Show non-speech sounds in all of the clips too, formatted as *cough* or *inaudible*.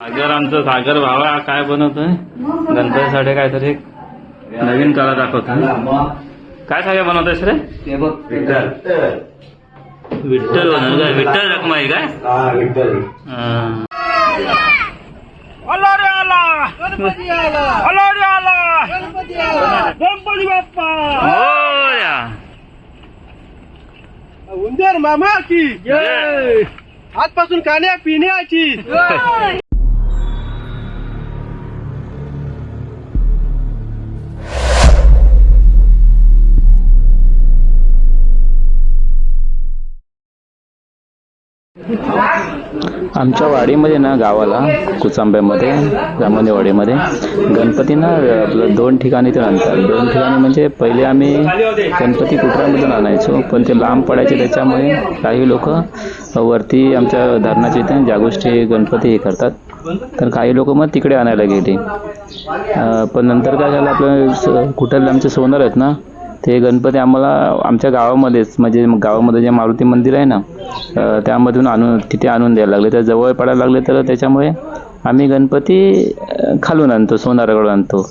सागर आमचं सागर भावा काय बनवतोय? गणपतीसाठी काहीतरी एक नवीन कला दाखवतोय. काय सागर बनवतोयस रे? ते बघ विठ्ठल. बनवलं काय? विठ्ठल रखमाई काय? हा विठ्ठल. हा. आला रे आला गणपती आला आला रे आला गणपती आला गणपती बाप्पा. उंदर मामा की. जय. आजपासून खाण्या पिण्याची *laughs* आमच्या वाडीमध्ये ना गावाला कुचांब्यामध्ये जांभणेवाडीमध्ये गणपती ना आपलं दोन ठिकाणी ते आणतात. दोन ठिकाणी म्हणजे पहिले आम्ही गणपती कुटरामधून आणायचो पण ते लांब पडायचे त्याच्यामुळे काही लोक वरती आमच्या धरणाच्या इथे जागोष्ठी गणपती हे करतात तर काही लोक मग तिकडे आणायला गेले. पण नंतर काय झालं आपलं कुठं आमचे सोनार आहेत ना ते गणपती आम्हाला आमच्या गावामध्येच म्हणजे गावामध्ये जे मारुती मंदिर आहे ना त्यामधून आणून तिथे आणून द्यायला लागले. तर जवळ पडायला लागले तर त्याच्यामुळे आम्ही गणपती खालून आणतो सोनाराकडून आणतो.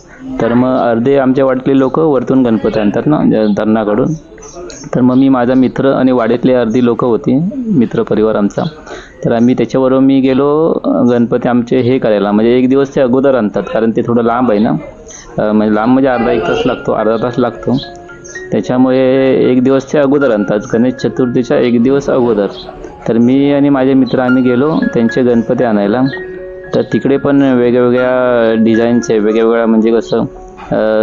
तर मग अर्धे आमच्या वाटले लोक वरतून गणपती आणतात ना धरणाकडून. तर मग मी माझा मित्र आणि वाडीतले अर्धी लोक होती मित्र परिवार आमचा. तर आम्ही त्याच्याबरोबर मी गेलो गणपती आमचे हे करायला. म्हणजे एक दिवस ते अगोदर आणतात कारण ते थोडं लांब आहे ना. म्हणजे लांब म्हणजे अर्धा एक तास लागतो अर्धा तास लागतो. त्याच्यामुळे एक दिवस ते अगोदर आणतात गणेश चतुर्थीच्या एक दिवस अगोदर. तर मी आणि माझे मित्र आम्ही गेलो त्यांचे गणपती आणायला. तर तिकडे पण वेगवेगळ्या डिझाईनचे वेगवेगळ्या म्हणजे कसं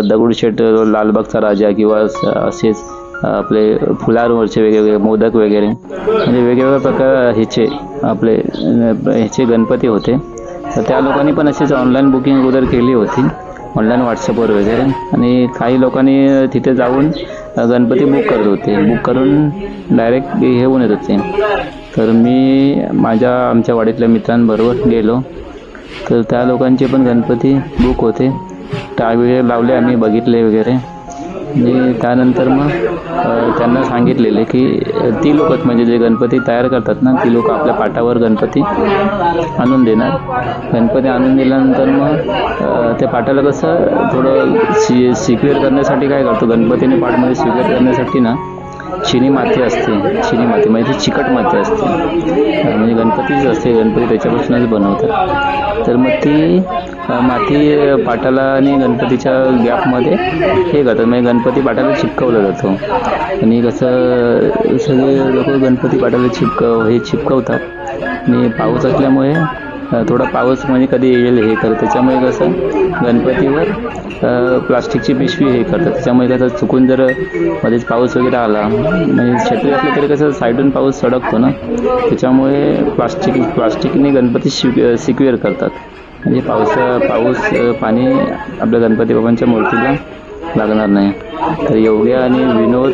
दगडूशेठ लालबागचा राजा किंवा असेच आपले फुलांवरचे वेगवेगळे मोदक वगैरे. म्हणजे वेगवेगळ्या प्रकार ह्याचे आपले ह्याचे गणपती होते. तर त्या लोकांनी पण अशीच ऑनलाईन बुकिंग अगोदर केली होती. ऑनलाईन व्हॉट्सअपवर वगैरे. आणि काही लोकांनी तिथे जाऊन गणपती बुक करत होते. बुक करून डायरेक्ट हे होऊन येत होते. तर मी माझ्या आमच्या वाडीतल्या मित्रांबरोबर गेलो. तर त्या लोकांचे पण गणपती बुक होते. टाळ लावले आम्ही बघितले वगैरे. आणि त्यानंतर मग त्यांना सांगितलेले की ती लोकच म्हणजे जे गणपती तयार करतात ना ती लोक आपल्या पाटावर गणपती आणून देणार. गणपती आणून दिल्यानंतर मग त्या पाटाला कसं थोडं सी सिक्युअर करण्यासाठी काय करतो? गणपतीने पाठमध्ये सिक्युअर करण्यासाठी ना चिनी माती असते चिनी माती म्हणजे ती चिकट माती असते. म्हणजे गणपतीच असते गणपती त्याच्यापासूनच बनवतात. तर मग ती माती पाटाला आणि गणपतीच्या गॅपमध्ये हे करतात. म्हणजे गणपती पाटाला चिपकवला जातो. आणि कसं सगळे लोक गणपती पाटाला चिपकव हे चिपकवतात. आणि पाऊस असल्यामुळे थोडा पाऊस म्हणजे कधी येईल हे करतं. त्याच्यामुळे कसं गणपतीवर प्लास्टिकची पिशवी हे करतात त्याच्यामुळे कसं चुकून जर मध्येच पाऊस वगैरे आला म्हणजे छत्री असलं तरी कसं साईडून पाऊस सडकतो ना. त्याच्यामुळे प्लास्टिक प्लास्टिकने गणपती शिक सिक्युअर करतात. म्हणजे पावसा पाऊस पाणी आपल्या गणपती बाबांच्या मूर्तीला लागणार नाही. तर एवढ्या आणि विनोद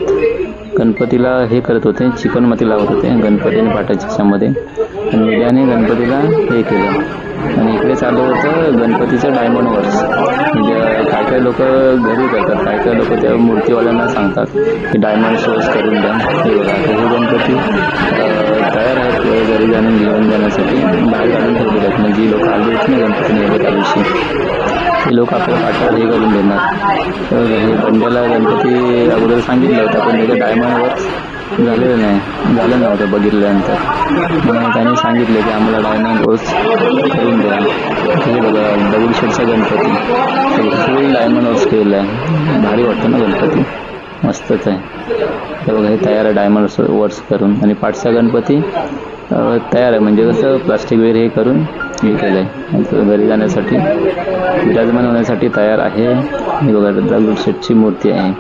गणपतीला हे करत होते चिकणमाती लावत होते गणपतीने पाटाच्या ह्याच्यामध्ये आणि मीडियाने गणपतीला हे केलं. आणि इकडे चालू होतं गणपतीचं डायमंड वर्स म्हणजे काय काय लोक घरी करतात काय काय लोक त्या मूर्तीवाल्यांना सांगतात की डायमंड शोज करून द्या. हे बघा हे गणपती तयार आहेत घरी जाणून घेऊन जाण्यासाठी. बाहेर काढून ठेवलेले आहेत. म्हणजे जी लोक आली होती ना गणपती नेले त्या दिवशी. ते लोक आपल्या पाठावर हे करून देणार. तर हे बंड्याला गणपती अगोदर सांगितलं होतं पण त्याचं डायमंड झालेलं नाही. झालं नव्हतं बघितल्यानंतर. मग त्याने सांगितलं की आम्हाला डायमंड रोज करून द्या. हे बघा दगडूशेठचा गणपती. फुल डायमंड रोज केलेला आहे. भारी वाटतं ना गणपती? मस्तच आहे. तर बघा हे तयार आहे डायमंड वर्स करून. आणि पाठचा गणपती तयार आहे. म्हणजे कसं प्लास्टिक वगैरे हे करून हे केलं आहे घरी जाण्यासाठी विराजमान होण्यासाठी तयार आहे. हे बघा दगडूशेठची मूर्ती आहे.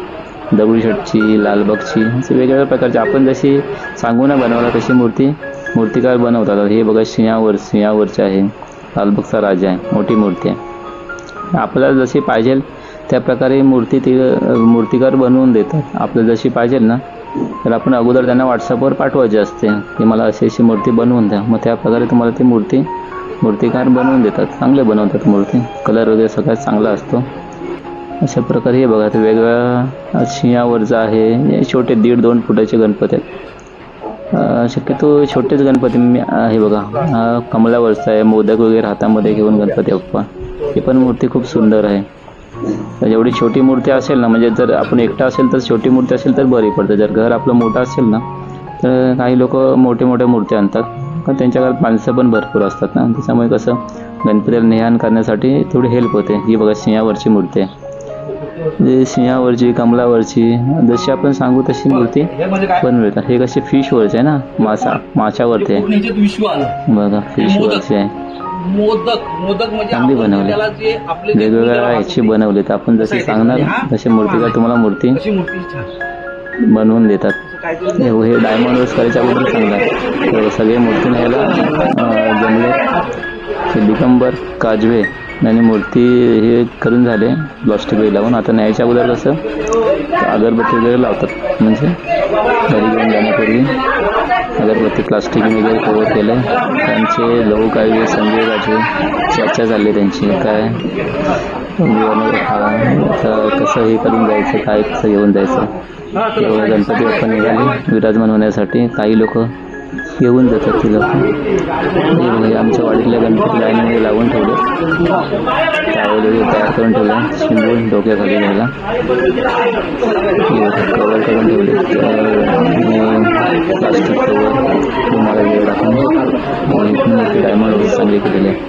दगडूशेठची लालबागची असे वेगवेगळ्या प्रकारची. आपण जशी सांगू ना बनवायला तशी मूर्ती मूर्तिकार बनवतात. हे बघा सिंहावर सिंहावरची आहे. लालबागचा राजा आहे. मोठी मूर्ती आहे. आपल्याला जशी पाहिजे त्या प्रकारे मूर्ती ती मूर्तिकार बनवून देतात. आपल्याला जशी पाहिजे ना तर आपण अगोदर त्यांना व्हॉट्सअपवर पाठवायची असते की मला अशी अशी मूर्ती बनवून द्या. मग त्या प्रकारे तुम्हाला ती मूर्ती मूर्तिकार बनवून देतात. चांगले बनवतात मूर्ती. कलर वगैरे सगळ्यात चांगला असतो. अशा प्रकारे हे बघा ते वेगवेगळ्या सिंहावरचं आहे छोटे दीड दोन फुटाचे गणपती आहेत. शक्यतो छोटेच गणपती मी आहे हे बघा हा कमलावरचा आहे मोदक वगैरे हातामध्ये घेऊन गणपती बाप्पा. ही पण मूर्ती खूप सुंदर आहे. जेवढी एवढी छोटी मूर्ती असेल ना म्हणजे जर आपण एकटा असेल तर छोटी मूर्ती असेल तर बरी पडते. जर घर आपलं मोठं असेल ना तर काही लोक मोठे मोठ्या मूर्ती आणतात. पण त्यांच्या घरात माणसं पण भरपूर असतात ना. त्याच्यामुळे कसं गणपतीला नेहान करण्यासाठी थोडी हेल्प होते. ही बघा सिंहावरची मूर्ती आहे. म्हणजे सिंहावरची कमलावरची जशी आपण सांगू तशी मूर्ती बनवतात हे कसे फिशवरचे आहे ना मासा माशावरती आहे बघा फिशवरचे आहे. मोदक मोदक म्हणजे चांगली बनवली. जे जे वेगवेगळ्या ह्याची बनवली. तर आपण जसे सांगणार तशी मूर्तीला तुम्हाला मूर्ती? मूर्ती बनवून देतात. हे डायमंड रोज करायच्या अगोदर सांगणार तर सगळे मूर्ती न्यायला जमले. दिगंबर काजवे यांनी मूर्ती हे करून झाले प्लास्टिक वगैरे लावून. आता न्यायच्या अगोदर कसं अगरबत्ती वगैरे लावतात. म्हणजे घरी घेऊन जाण्यापूर्वी अगरबत्ती प्लास्टिक वगैरे कवर केलं त्यांचे लहू काजवे संजय काजवे चर्चा झाली त्यांची. काय कसं हे करून जायचं काय कसं घेऊन जायचं? गणपती बाप्पा निघाले विराजमान होण्यासाठी. काही लोक घेऊन जातात ते लोक आमच्या वाडीतल्या गणपती लाईनमध्ये लावून ठेवले. त्यावेळी वगैरे तयार करून ठेवला. शिंबून डोक्याखाली घ्यायला. कवर करून ठेवले. प्लास्टिक कवर तुम्हाला वेळ टाकून डायमंड चांगली केलेली. आहे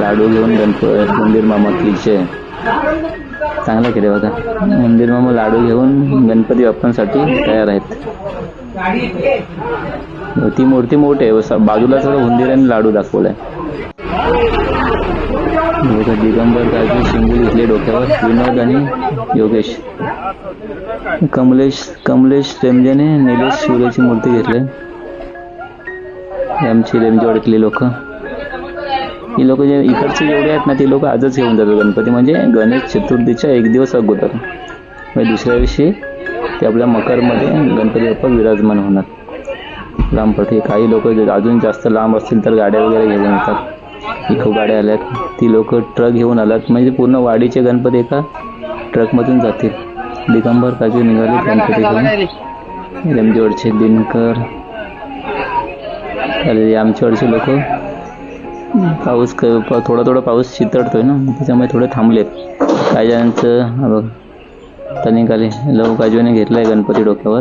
लाडू घेऊन गणपती मंदिर मामा किचे चांगलं केले बघा. मंदिर मामा लाडू घेऊन गणपती बाप्पांसाठी तयार आहेत. ती मूर्ती मोठी आहे. स- बाजूला सगळं आणि लाडू दाखवलाय. दिगंबर काळजी शिंगू घेतले डोक्यावर. विनोद आणि योगेश. कमलेश कमलेश रेमजेने निलेश सूर्याची मूर्ती घेतली आमची आमची अडकली लोक. ही लोक जे इकडचे जेवढे आहेत ना ती लोक आजच घेऊन जातात गणपती. म्हणजे गणेश चतुर्थीच्या एक दिवस अगोदर. म्हणजे दुसऱ्या दिवशी ते आपल्या मकरमध्ये गणपती बाप्पा विराजमान होणार. लांब पडते. काही लोक अजून जास्त लांब असतील तर गाड्या वगैरे घेऊन येतात. ही खूप गाड्या आल्यात. ती लोक ट्रक घेऊन आलात म्हणजे पूर्ण वाडीचे गणपती एका ट्रकमधून जातील. दिगंबर काजू निघाले गणपती घेऊन. रेमजेवडचे दिनकर. अरे आमच्यावरचे लोक. पाऊस क थोडा थोडा पाऊस शितळतोय ना. त्याच्यामुळे थोडे थांबलेत. काही जणांचं तर बघ आता निघाले. लव काजवेने घेतलाय गणपती डोक्यावर.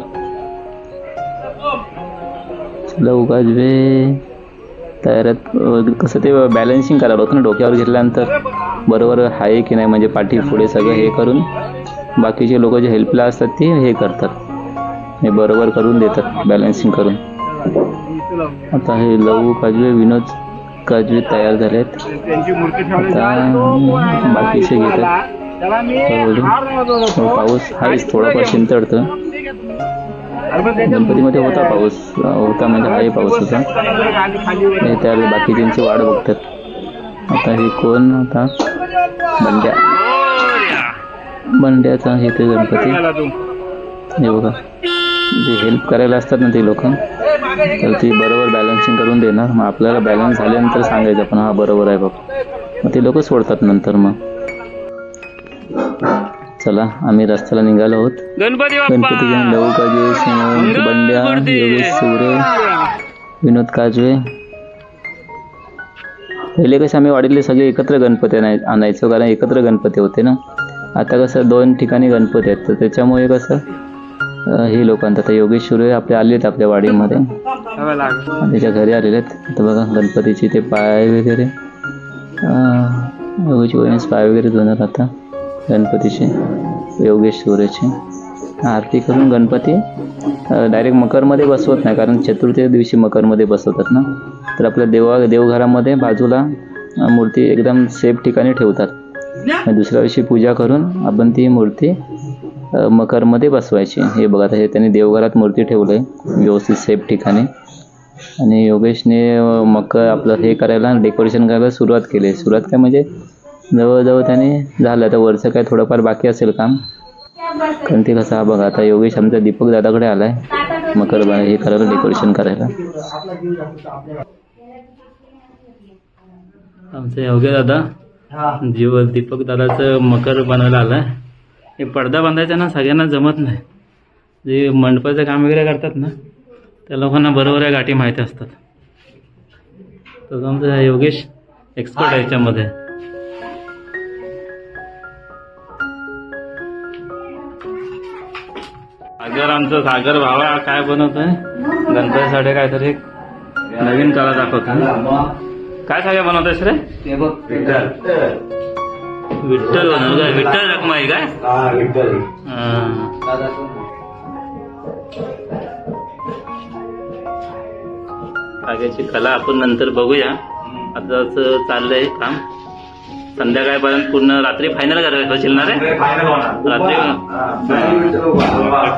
लव काजवे तयारात कसं ते बॅलन्सिंग करावं होतं ना डोक्यावर घेतल्यानंतर. बरोबर आहे की नाही म्हणजे पाठी पुढे सगळं हे करून. बाकीचे लोक जे हेल्पला असतात ते हे करतात. हे बरोबर करून देतात बॅलन्सिंग करून. आता हे लव काजवे विनोद काजवे तयार झालेत. आता बाकीचे घेतात. हो, पाऊस आहेच थोडाफार शिंतडतं गणपतीमध्ये होता पाऊस. होता म्हणजे आहे पाऊस होता. खाली खाली वर. हे त्या बाकीच्यांची वाट बघतात. आता हे कोण? आता बंड्या. बंड्याचा हे ते गणपती. हे बघा. जे हेल्प करायला असतात ना ते लोक तर ती बरोबर बॅलन्सिंग करून देणार. मग आपल्याला बॅलन्स झाल्यानंतर सांगायचं पण हा बरोबर आहे बघ मग ते लोक सोडतात नंतर मग. चला आम्ही रस्त्याला निघालो आहोत. गणपती गणपती घेऊन लहू काजवे बंड्या योगेश सुरे विनोद काजवे. पहिले कसं आम्ही वाडीतले सगळे एकत्र गणपती आणाय आणायचो कारण एकत्र गणपती होते ना? आता कसं दोन ठिकाणी गणपती आहेत तर त्याच्यामुळे कसं हे लोक आणतात आता योगेश सुरे आपले आले आहेत आपल्या वाडीमध्ये. त्याच्या घरी आलेले आहेत. आता बघा गणपतीचे ते पाय वगैरे. योगेश पाय वगैरे धुणार आता. गणपतीचे योगेश आरती करून गणपती डायरेक्ट मकरमध्ये बसवत नाही कारण चतुर्थी दिवशी मकरमध्ये बसवतात ना. तर आपल्या देवा देवघरामध्ये बाजूला मूर्ती एकदम सेफ ठिकाणी ठेवतात. दुसऱ्या दिवशी पूजा करून आपण ती मूर्ती मकरमध्ये बसवायची. हे बघा आता हे त्यांनी देवघरात मूर्ती ठेवलं आहे व्यवस्थित सेफ ठिकाणी. आणि योगेशने मकर आपलं हे करायला डेकोरेशन करायला सुरुवात केली. आहे सुरुवात काय म्हणजे जवळजवळ त्याने झालं. आता वरचं काय थोडंफार बाकी असेल काम. कारण ते कसं हा बघा आता योगेश आमचा दीपक दादाकडे आलाय. मकर बन- हे करायला डेकोरेशन करायला. आमचं योगे दादा. जीव दीपक दादाचं मकर बनवायला आलाय. हे पडदा बांधायचा ना सगळ्यांना जमत नाही. जे मंडपाचं काम वगैरे करतात ना त्या लोकांना बरोबर या गाठी माहिती असतात. तसं आमचा योगेश एक्सपर्ट आहे याच्यामध्ये. सागर आमचा सागर भावा काय बनवतोय? गणपतीसाठी काहीतरी एक नवीन कला दाखवतो काय सागर बनवतोयस रे? बघ विठ्ठल. बनवतो विठ्ठल रखमाई काय? हा. सागरची कला आपण नंतर बघूया. आता असं चाललंय काम. संध्याकाळपर्यंत पूर्ण रात्री फायनल करायचं ना रे रात्री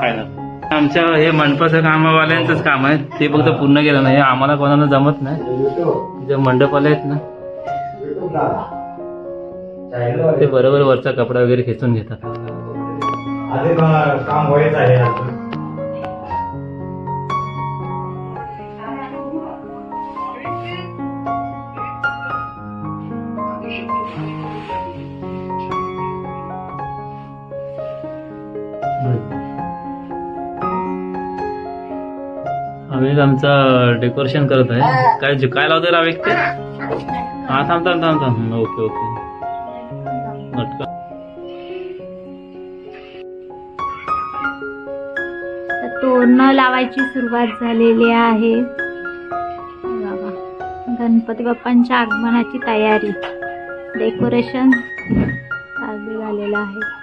फायनल आमच्या हे मंडपाचं कामवाल्यांचंच काम आहे. ते फक्त पूर्ण केलं नाही. आम्हाला कोणाला जमत नाही. जे मंडपवाले आहेत ना ते बरोबर वरचा कपडा वगैरे खेचून घेतात. काम व्हायचं आहे. आमचा डेकोरेशन करत आहे. काय काय लावतोय राव एक ते? हा थांब थांब थांब थांब. Okay okay. तोरणं लावायची सुरुवात झालेली आहे. गणपती बाप्पांच्या आगमनाची तयारी. डेकोरेशन चालू झालेलं आहे.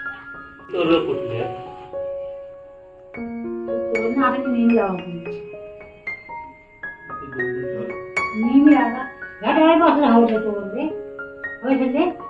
गाड्या पासून हवं होतं